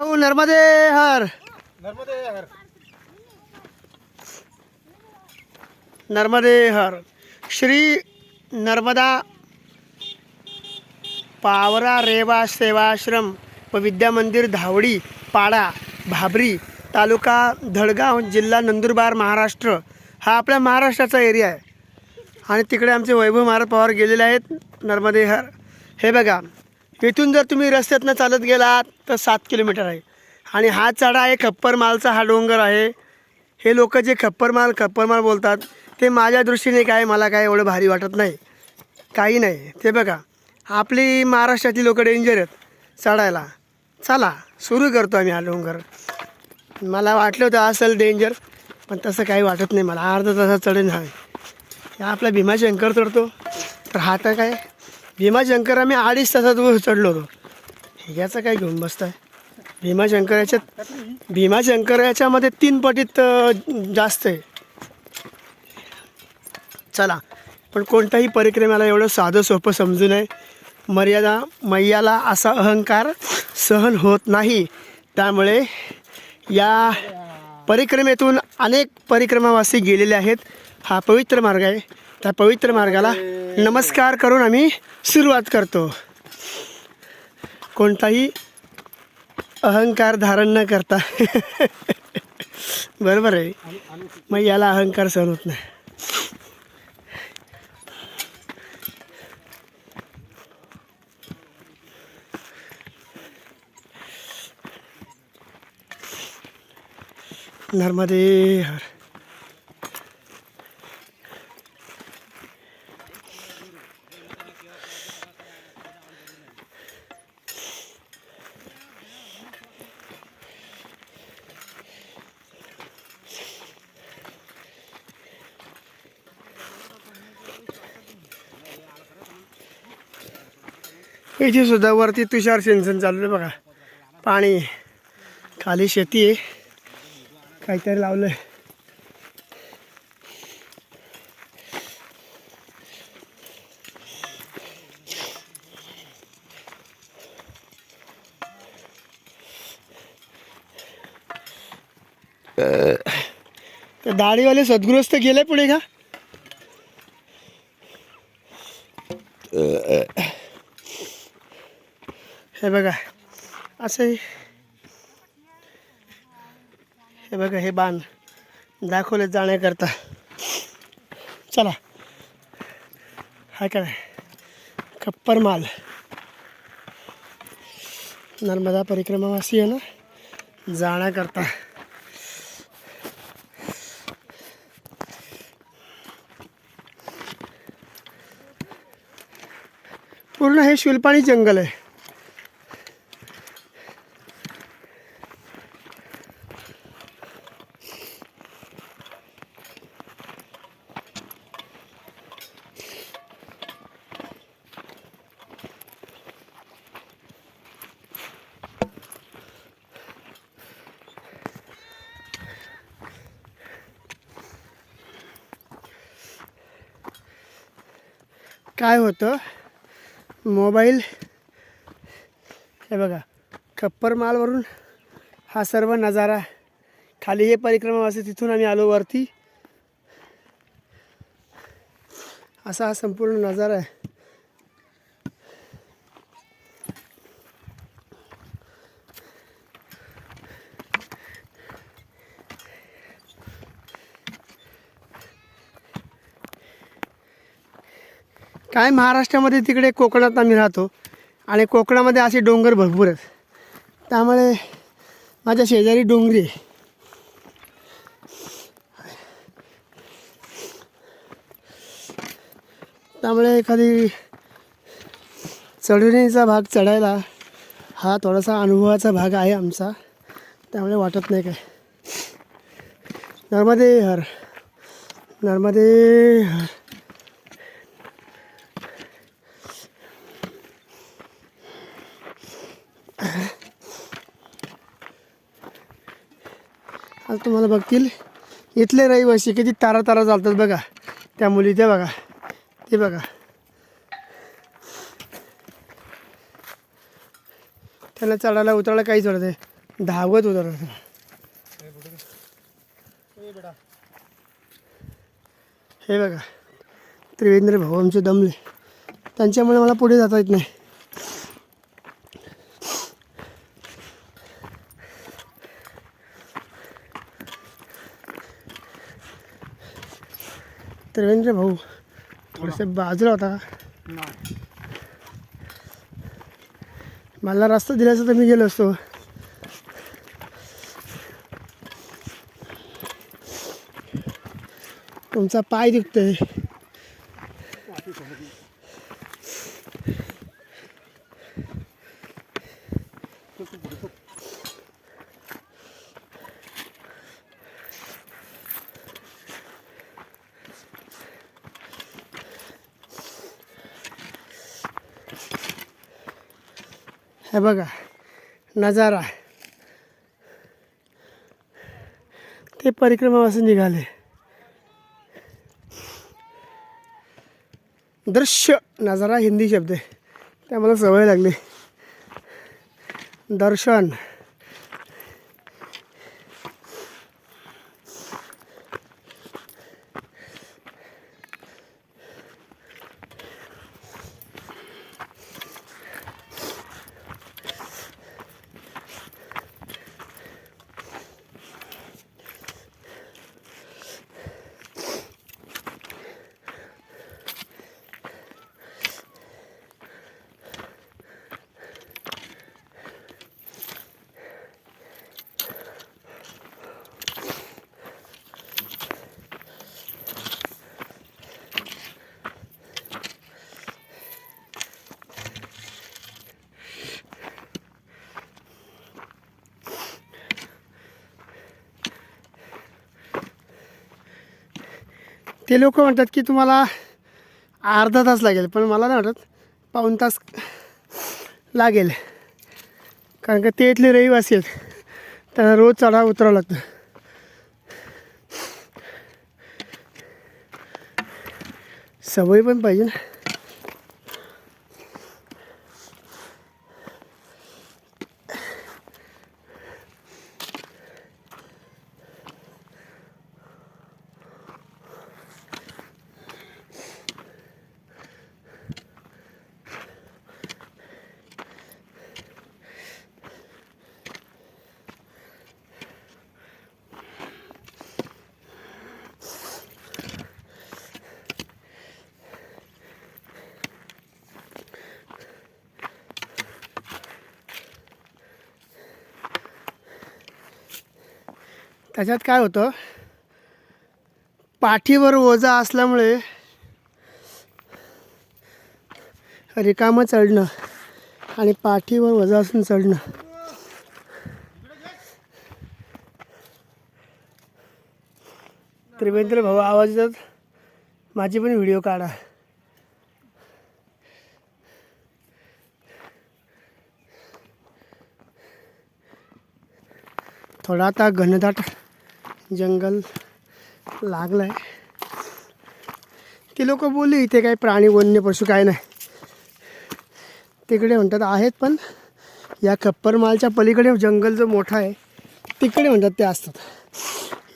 हो नर्मदे हर. नर्मदे हर. नर्मदे हर. श्री नर्मदा पावरा रेवा सेवाश्रम व विद्यामंदिर धावडी पाडा भाबरी तालुका धडगाव जिल्हा नंदुरबार महाराष्ट्र. हा आपल्या महाराष्ट्राचा एरिया आहे. आणि तिकडे आमचे वैभव महाराज पवार गेलेले आहेत. नर्मदे हर. हे बघा इथून जर तुम्ही रस्त्यातनं चालत गेलात तर सात किलोमीटर आहे. आणि हा चढा आहे खप्परमालचा हा डोंगर आहे. हे लोक जे खप्परमाल खप्परमाल बोलतात ते माझ्या दृष्टीने काय मला काय एवढं भारी वाटत नाही. काही नाही. ते बघा आपली महाराष्ट्रातली लोक डेंजर आहेत चढायला. चला सुरू करतो आम्ही हा डोंगर. मला वाटलं होतं असेल डेंजर पण तसं काही वाटत नाही मला. अर्धा तासात चढेन हा हा आपला भीमाशंकर चढतो. तर हा तर काय? भीमाशंकर आम्ही अडीच तासात वर चढलो होतो याचं काय घेऊन बसताय? भीमाशंकराच्या भीमाशंकर याच्यामध्ये तीन पटीत जास्त आहे. चला पण कोणत्याही परिक्रमेला एवढं साधं सोपं समजू नये. मर्यादा मैयाला असा अहंकार सहन होत नाही. त्यामुळे या परिक्रमेतून अनेक परिक्रमावासी गेलेले आहेत. हा पवित्र मार्ग आहे. त्या पवित्र मार्गाला नमस्कार करून आम्ही सुरुवात करतो. कोणताही अहंकार धारण न करता. बरोबर आहे. मग याला अहंकार सहन होत नाही. नर्मदे हर. इथे सुद्धा वरती तुषार सिंचन चालू आहे बघा. पाणी खाली शेती आहे. काहीतरी लावलंय. ते दाढीवाले सद्गृहस्थ गेले पुढे का? हे बघा, असं हे. बघा, हे चला. हा काय खप्पर माल. नर्मदा परिक्रमावासी आहे ना? जाण्याकरता. पूर्ण हे शिलपाणी जंगल आहे. काय होतं? मोबाईल हे बघा खप्परमालवरून हा सर्व नजारा खाली हे परिक्रमा असते तिथून आम्ही आलो वरती. असा हा संपूर्ण नजारा आहे. काय महाराष्ट्रामध्ये तिकडे कोकणात आम्ही राहतो. आणि कोकणामध्ये असे डोंगर भरपूर आहेत. त्यामुळे माझ्या शेजारी डोंगरी आहे. त्यामुळे एखादी चढणीचा भाग चढायला हा थोडासा अनुभवाचा भाग आहे आमचा. त्यामुळे वाटत नाही काय. नर्मदे हर. नर्मदे हर. तुम्हाला बघतील. इथले रहिवासी किती तारा तारा चालतात बघा. त्या मुली त्या बघा. ते बघा. त्यांना चढायला उतरायला काहीच वाटत आहे धावत उतरत हे बघा. त्रिवेंद्र भाऊ आमचे दमले. त्यांच्यामुळे मला पुढे जाता येत नाही. त्रिवेंद्र भाऊ. थोडेसे बाजूला होता का? मला रस्ता दिल्याचा तर मी गेलो असतो. तुमचा पाय दुखतोय. हे बघा नजारा. ते परिक्रमापासून निघाले. दृश्य नजारा हिंदी शब्द. आहे त्या मला सवय लागली. दर्शन. ते लोक म्हणतात की तुम्हाला अर्धा तास लागेल पण मला नाही वाटत पाऊण तास लागेल. कारण का ते इथले रहिवासी आहेत त्यांना रोज चढाव उतरावं लागतं. सवय पण पाहिजे ना. त्याच्यात काय होतं? पाठीवर ओझा असल्यामुळे रिकामं चढणं आणि पाठीवर ओझा असून चढणं. त्रिवेंद्र भाऊ आवाज येतात माझी पण व्हिडिओ काढा. थोडा आता घनदाट जंगल लागलं आहे ती लोक बोलली इथे काही प्राणी वन्य पशु काय नाही. तिकडे म्हणतात आहेत पण या खप्परमालच्या पलीकडे जंगल जो मोठा आहे तिकडे म्हणतात ते असतात.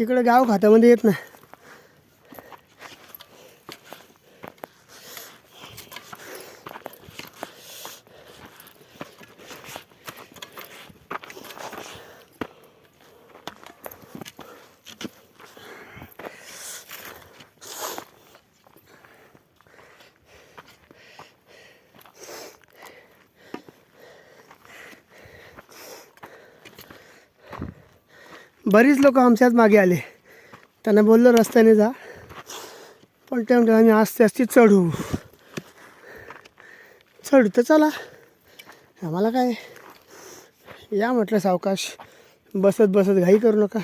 इकडे गाव खात्यामध्ये येत नाही. बरीच लोक आमच्याच मागे आले. त्यांना बोललो रस्त्याने जा. पण ते म्हणतात आम्ही आस्ते आस्ते चढू. चढू तर चला. आम्हाला काय? या म्हटलं सावकाश बसत बसत घाई करू नका.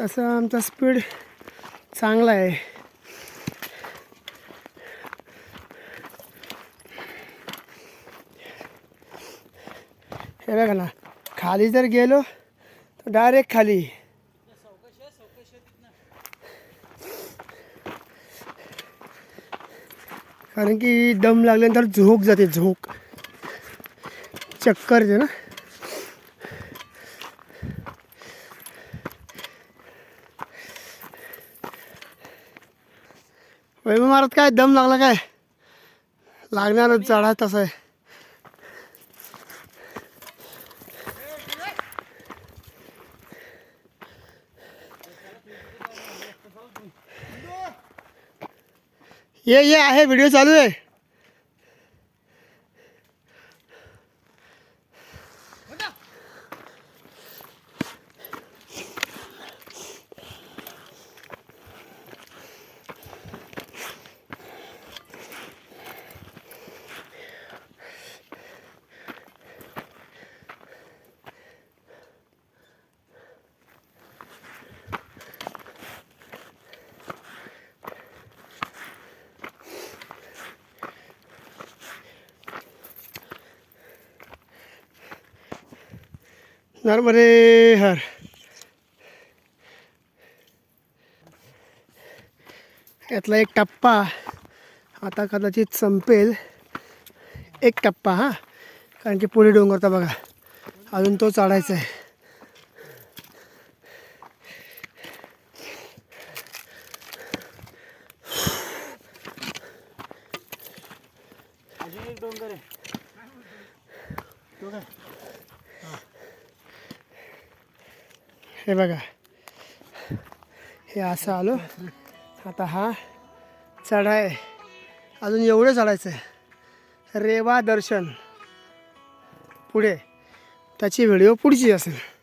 तसं आमचा स्पीड चांगला आहे. हे बघा ना खाली जर गेलो तर डायरेक्ट खाली. कारण की दम लागल्यानंतर झोक जाते झोक. चक्कर येते ना. वैभव महाराज काय दम लागला काय? लागणारच चढा तसं आहे. ये ये आहे व्हिडिओ चालू आहे. नर्मदे हर यातला एक टप्पा आता कदाचित संपेल एक टप्पा हा कारण की पुढे डोंगर तर बघा अजून तो चढायचा आहे डोंगर आहे तो काय हे बघा. हे असं आलो. आता हा चढाय अजून एवढं चढायचं आहे. रेवा दर्शन. पुढे. त्याची व्हिडिओ पुढची असेल.